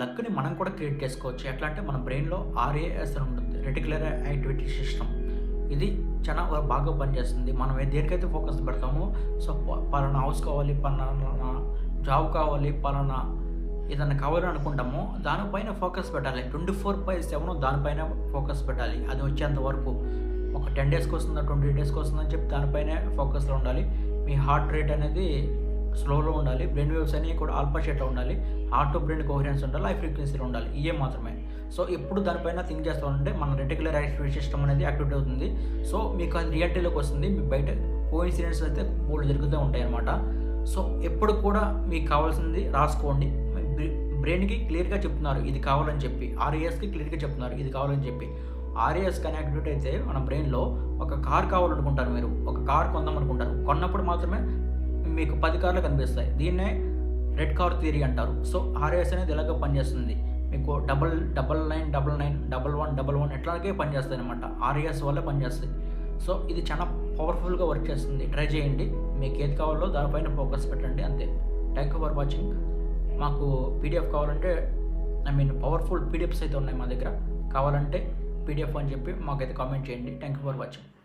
లక్ని మనం కూడా క్రియేట్ చేసుకోవచ్చు. ఎట్లా అంటే మన బ్రెయిన్లో ఆర్ఏఎస్ అని ఉంటుంది. Reticular activity system. ఇది చాలా బాగా పనిచేస్తుంది. మనం దేనికైతే ఫోకస్ పెడతామో సో పలానా హౌస్ కావాలి పలానా జాబ్ కావాలి పలానా ఏదన్నా కావాలి అనుకుంటామో దానిపైన ఫోకస్ పెట్టాలి. ట్వంటీ ఫోర్ బై సెవెన్ దానిపైన ఫోకస్ పెట్టాలి. అది వచ్చేంత వరకు. ఒక టెన్ డేస్కి వస్తుందా ట్వంటీ డేస్కి వస్తుందని చెప్పి దానిపైనే ఫోకస్లో ఉండాలి. మీ హార్ట్ రేట్ అనేది స్లోలో ఉండాలి బ్రెయిన్ వేవ్స్ అనేవి కూడా ఆల్ఫా షేట్లో ఉండాలి ఆటో బ్రెయిన్ కోహరెన్స్ ఉండాలి హై ఫ్రీక్వెన్సీలో ఉండాలి ఇవే మాత్రమే. సో ఎప్పుడు దానిపైన థింక్ చేస్తూ ఉంటే మన రెటికులర్ యాక్టివేట్ సిస్టమ్ అనేది యాక్టివేట్ అవుతుంది. సో మీకు అది రియాలిటీలోకి వస్తుంది మీ బయట కోఇన్సిడెంట్స్ అయితే మూడు జరుగుతూ ఉంటాయి అన్నమాట. సో ఎప్పుడు కూడా మీకు కావాల్సింది రాసుకోండి. బ్రెయిన్కి క్లియర్గా చెప్తున్నారు ఇది కావాలని చెప్పి. ఆర్ఏఎస్కి క్లియర్గా చెప్తున్నారు ఇది కావాలని చెప్పి. ఆర్ఏఎస్ కనెక్టివిటీ అయితే మన బ్రెయిన్లో ఒక కార్ కావాలనుకుంటారు మీరు ఒక కార్ కొందాం అనుకుంటారు కొన్నప్పుడు మాత్రమే మీకు పది కార్లు కనిపిస్తాయి. దీన్నే రెడ్ కార్ థియరీ అంటారు. సో ఆర్ఏఎస్ అనేది ఇలాగ పనిచేస్తుంది? మీకు double double nine double nine double one double one ఎట్లాగే పనిచేస్తాయి అనమాట ఆర్ఏఎస్ వల్లే పనిచేస్తాయి. సో ఇది చాలా పవర్ఫుల్గా వర్క్ చేస్తుంది. ట్రై చేయండి. మీకు ఏది కావాలో దానిపైన ఫోకస్ పెట్టండి. అంతే. Thank you for watching. మాకు పీడిఎఫ్ కావాలంటే ఐ మీన్ పవర్ఫుల్ పీడిఎఫ్స్ అయితే ఉన్నాయి మా దగ్గర. కావాలంటే పీడిఎఫ్ అని చెప్పి మాకైతే కామెంట్ చేయండి. Thank you for watching.